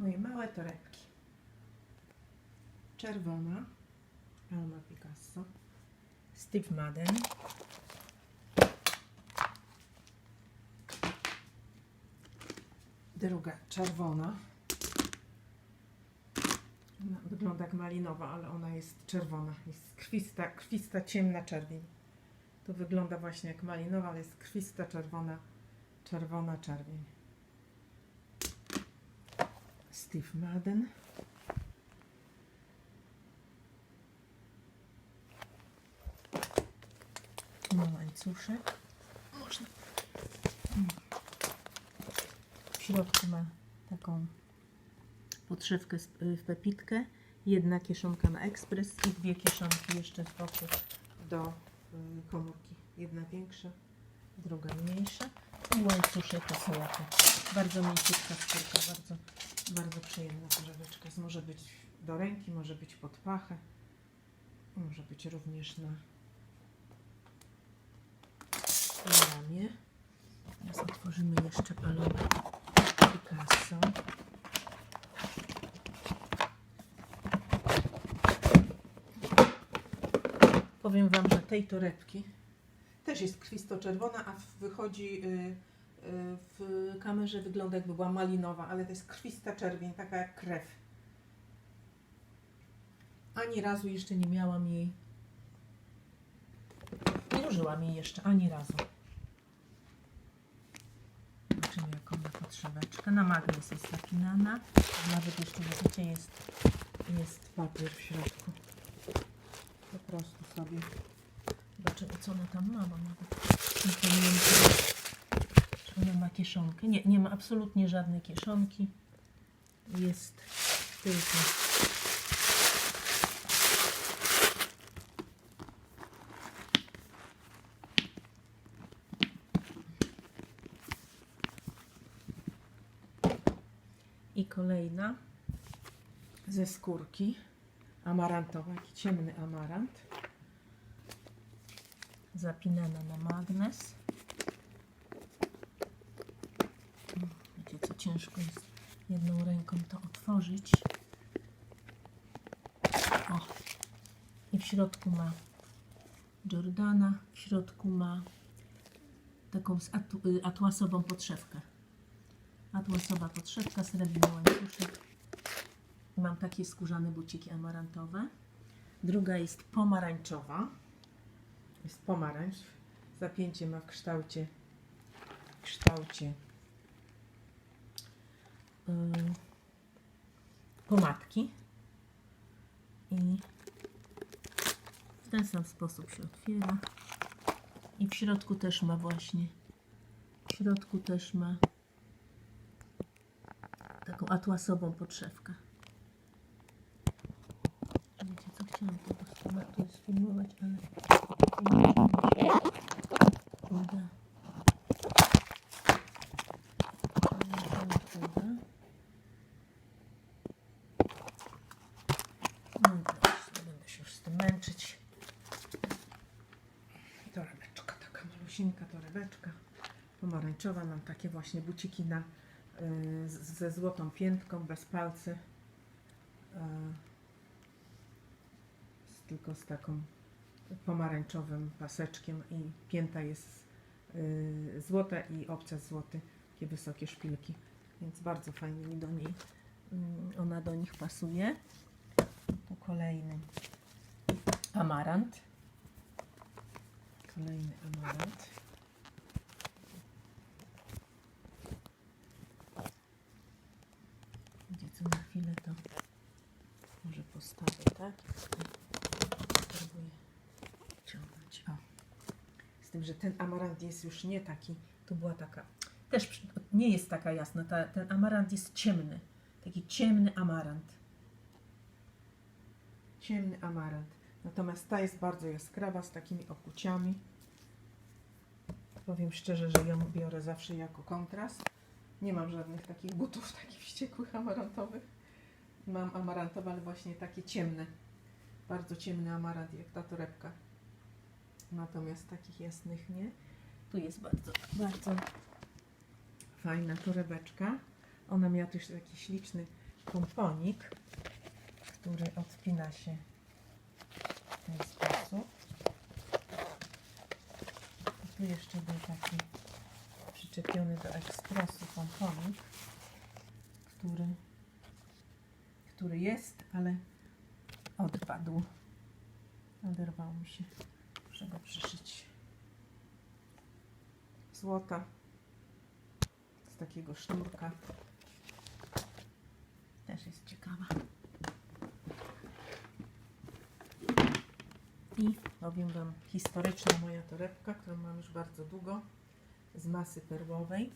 Moje małe torebki. Czerwona. Alma Picasso. Steve Madden. Druga czerwona. Ona wygląda jak malinowa, ale ona jest czerwona. Jest krwista, krwista ciemna czerwień. To wygląda właśnie jak malinowa, ale jest krwista czerwona, czerwona czerwień. Steve Madden. Ma łańcuszek. Można. W środku ma taką podszewkę y, w pepitkę. Jedna kieszonka na ekspres i dwie kieszonki jeszcze z boku do y, komórki. Jedna większa, druga mniejsza. I łańcuszek to sałata. Bardzo mięciutka skórka, bardzo, bardzo przyjemna torebeczka. Może być do ręki, może być pod pachę. Może być również na ramię. Teraz otworzymy jeszcze palomę Picasso. Powiem Wam, że tej torebki też jest krwisto-czerwona, a wychodzi y, y, w kamerze wygląda jakby była malinowa, ale to jest krwista czerwień, taka jak krew. Ani razu jeszcze nie miałam jej, nie użyłam jej jeszcze ani razu. Zobaczymy jaką ma potrzebeczkę. Na magnes jest napinana. Nawet jeszcze widzicie jest, jest papier w środku. Po prostu sobie. Zobaczymy co ona tam ma, bo nawet nie. Ona ma kieszonkę? Nie, nie ma absolutnie żadnej kieszonki. Jest tylko I kolejna ze skórki amarantowa, ciemny amarant. Zapinana na magnes. Mm, Wiecie co ciężko jest jedną ręką to otworzyć. O. I w środku ma Jordana, w środku ma taką y, atłasową podszewkę atłasowa podszewka, srebrny łańcuszek. Mam takie skórzane buciki amarantowe. Druga jest pomarańczowa. Jest pomarańcz. Zapięcie ma w kształcie w kształcie pomadki. I w ten sam sposób się otwiera. I w środku też ma właśnie w środku też ma taką atłasową podszewkę. Wiecie co, chciałam tego schematu sfilmować, ale nie wiem, czy mi się uda. Nie wiem, czy uda. No dobrze, nie będę się już z męczyć. Torebeczka, taka malusinka torebeczka. Pomarańczowa, mam takie właśnie buciki na y, ze złotą piętką, bez palcy. Y, tylko z taką pomarańczowym paseczkiem i pięta jest y, złota i obcias złoty, takie wysokie szpilki, więc bardzo fajnie mi do niej, mm, ona do nich pasuje. Tu kolejny amarant. Kolejny amarant. Gdzie co na chwilę to może postawię, tak? Spróbuję ciągnąć. O. Z tym, że ten amarant jest już nie taki, tu była taka, też nie jest taka jasna, ta, ten amarant jest ciemny, taki ciemny amarant. Ciemny amarant. Natomiast ta jest bardzo jaskrawa, z takimi okuciami. Powiem szczerze, że ją biorę zawsze jako kontrast. Nie mam żadnych takich butów, takich wściekłych amarantowych. Mam amarantowe, ale właśnie takie ciemne. Bardzo ciemny amarant, jak ta torebka. Natomiast takich jasnych nie. Tu jest bardzo, bardzo fajna torebeczka. Ona miała też taki śliczny, pomponik, który odpina się w ten sposób. I tu jeszcze był taki przyczepiony do ekspresu pomponik, który, który jest, ale odpadł. Oderwał mi się. Muszę go przyszyć. Złota z takiego sznurka. Też jest ciekawa. I powiem Wam historyczna moja torebka, którą mam już bardzo długo z masy perłowej.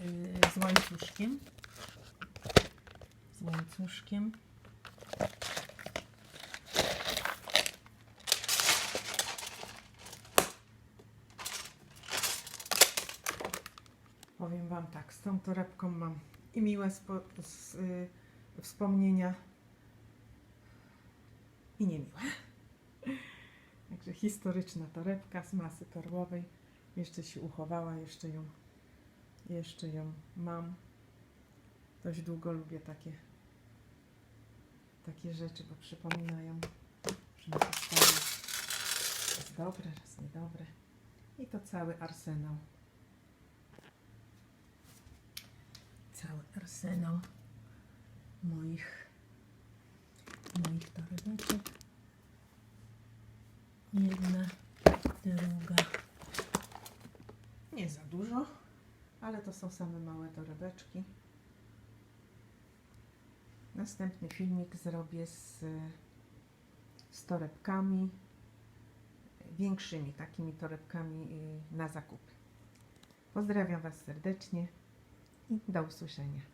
Yy, Z łańcuszkiem. Z łańcuszkiem. Powiem Wam tak, z tą torebką mam i miłe spo, s, y, wspomnienia i niemiłe. Także historyczna torebka z masy perłowej. Jeszcze się uchowała, jeszcze ją, jeszcze ją mam. Dość długo lubię takie, takie rzeczy, bo przypominają, że na jest dobre, raz niedobre. I to cały arsenał. Cały arsenał moich, moich torebeczek. Jedna, druga. Nie za dużo, ale to są same małe torebeczki. Następny filmik zrobię z, z torebkami, większymi takimi torebkami y, na zakupy. Pozdrawiam Was serdecznie i do usłyszenia.